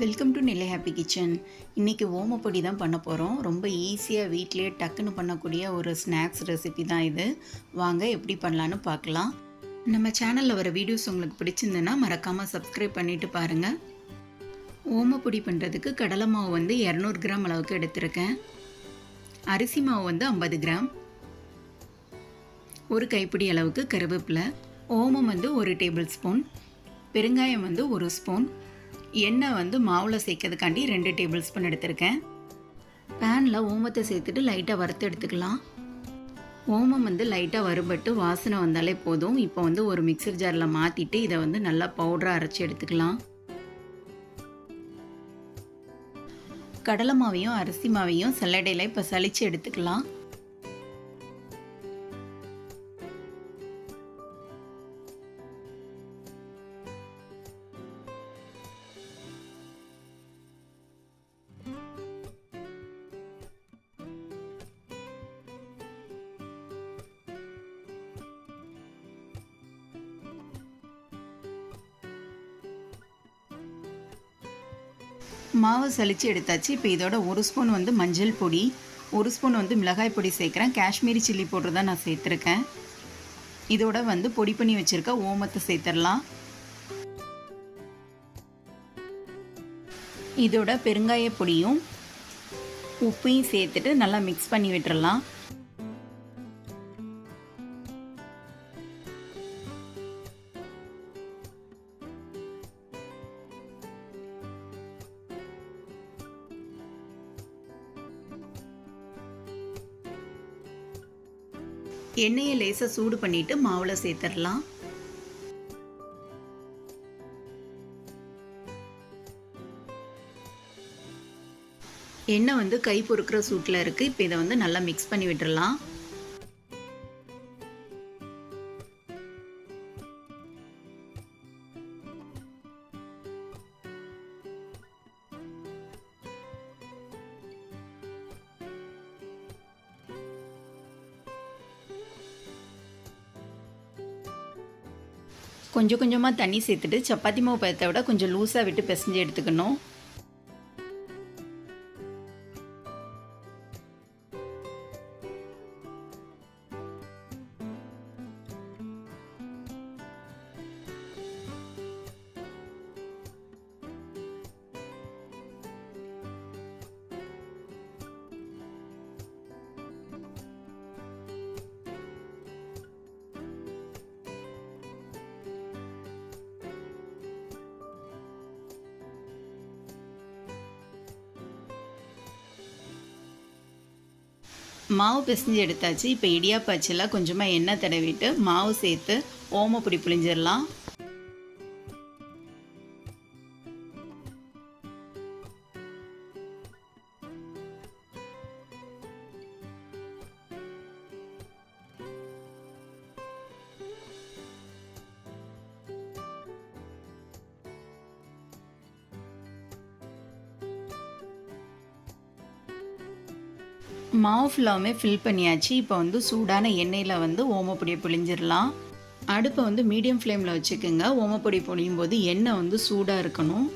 Welcome to Nellai Happy Kitchen இன்றைக்கி ஓமப்பொடி தான் பண்ண போகிறோம் ரொம்ப ஈஸியாக வீட்டிலேயே டக்குன்னு பண்ணக்கூடிய ஒரு ஸ்நாக்ஸ் ரெசிபி தான் இது. வாங்க எப்படி பண்ணலான்னு பார்க்கலாம். நம்ம சேனலில் வர வீடியோஸ் உங்களுக்கு பிடிச்சிருந்ததுன்னா மறக்காமல் சப்ஸ்கிரைப் பண்ணிவிட்டு பாருங்கள் ஓமப்பொடி பண்ணுறதுக்கு கடலை மாவு வந்து இரநூறு கிராம் அளவுக்கு எடுத்திருக்கேன். அரிசி மாவு வந்து ஐம்பது கிராம். ஒரு கைப்பிடி அளவுக்கு கருவேப்பிலை. ஓமம் வந்து ஒரு டேபிள் ஸ்பூன் பெருங்காயம் வந்து ஒரு ஸ்பூன் எண்ணெய் வந்து மாவில் சேர்க்கறதுக்காண்டி ரெண்டு டேபிள் ஸ்பூன் எடுத்திருக்கேன். பேனில் ஓமத்தை சேர்த்துட்டு லைட்டாக வறுத்து எடுத்துக்கலாம். ஓமம் வந்து லைட்டாக வறுபட்டு வாசனை வந்தாலே போதும். இப்போ வந்து ஒரு மிக்சர் ஜாரில் மாற்றிட்டு இதை வந்து நல்லா பவுடராக அரைச்சி எடுத்துக்கலாம். கடலை மாவையும் அரிசி மாவையும் சல்லடையில் இப்போ சளிச்சு எடுத்துக்கலாம். மாவு சளிச்சு எடுத்தாச்சு. இப்போ இதோட ஒரு ஸ்பூன் வந்து மஞ்சள் பொடி ஒரு ஸ்பூன் வந்து மிளகாய் பொடி சேர்க்குறேன். காஷ்மீரி சில்லி பவுடர் தான் நான் சேர்த்துருக்கேன். இதோட வந்து பொடி பண்ணி வச்சுருக்க ஓமத்தை சேர்த்துடலாம். இதோட பெருங்காய பொடியும் உப்பையும் சேர்த்துட்டு நல்லா மிக்ஸ் பண்ணி விட்டுறலாம். எண்ணெயை லேசாக சூடு பண்ணிவிட்டு மாவில் சேர்த்துடலாம். எண்ணெய் வந்து கை பொறுக்கிற சூட்டில் இருக்குது இப்போ இதை வந்து நல்லா மிக்ஸ் பண்ணி விட்டுடலாம். கொஞ்சம் கொஞ்சமாக தண்ணி சேர்த்துட்டு சப்பாத்தி மாவு பழத்தை விட கொஞ்சம் லூஸாக விட்டு பிசைஞ்சு எடுத்துக்கணும். மாவு பிசைஞ்சு எடுத்தாச்சு. இப்போ இடியாப்பாச்சில் கொஞ்சமாக எண்ணெய் தடவிட்டு மாவு சேர்த்து ஓமப்பொடி புளிஞ்சிடலாம் மாவு ஃபுல்லாமே ஃபில் பண்ணியாச்சு. இப்போ வந்து சூடான எண்ணெயில் வந்து ஓமப்பொடியை புழிஞ்சிடலாம் அடுப்பை வந்து மீடியம் ஃப்ளேமில் வச்சுக்கோங்க. ஓமப்பொடி பொழியும் போது எண்ணெய் வந்து சூடாக இருக்கணும்.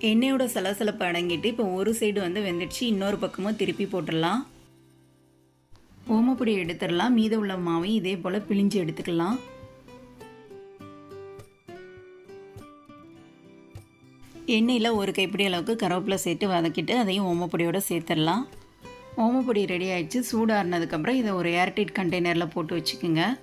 எண்ணெயோட சலசலப்பு அடங்கிட்டு இப்போ ஒரு சைடு வந்து வெந்துடுச்சு. இன்னொரு பக்கமும் திருப்பி போட்டுடலாம். ஓமப்பொடி எடுத்துடலாம். மீத உள்ள மாவையும் இதே போல் பிழிஞ்சு எடுத்துக்கலாம். எண்ணெயில் ஒரு கைப்பிடி அளவுக்கு கருவேப்பிலை சேர்த்து வதக்கிட்டு அதையும் ஓமப்பொடியோடு சேர்த்துடலாம். ஓமப்பொடி ரெடி ஆயிடுச்சு. சூடாறினதுக்கப்புறம் இதை ஒரு ஏர்டைட் கண்டெய்னரில் போட்டு வச்சுக்கோங்க.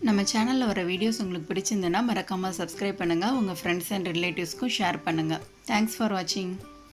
நம்ம சேனலில் வர வீடியோஸ் உங்களுக்கு பிடிச்சிருந்துன்னா மறக்காமல் சப்ஸ்கிரைப் பண்ணுங்கள் உங்கள் ஃப்ரெண்ட்ஸ் அண்ட் ரிலேட்டிவ்ஸ்க்கும் ஷேர் பண்ணுங்கள் தேங்க்ஸ் ஃபார் வாட்சிங்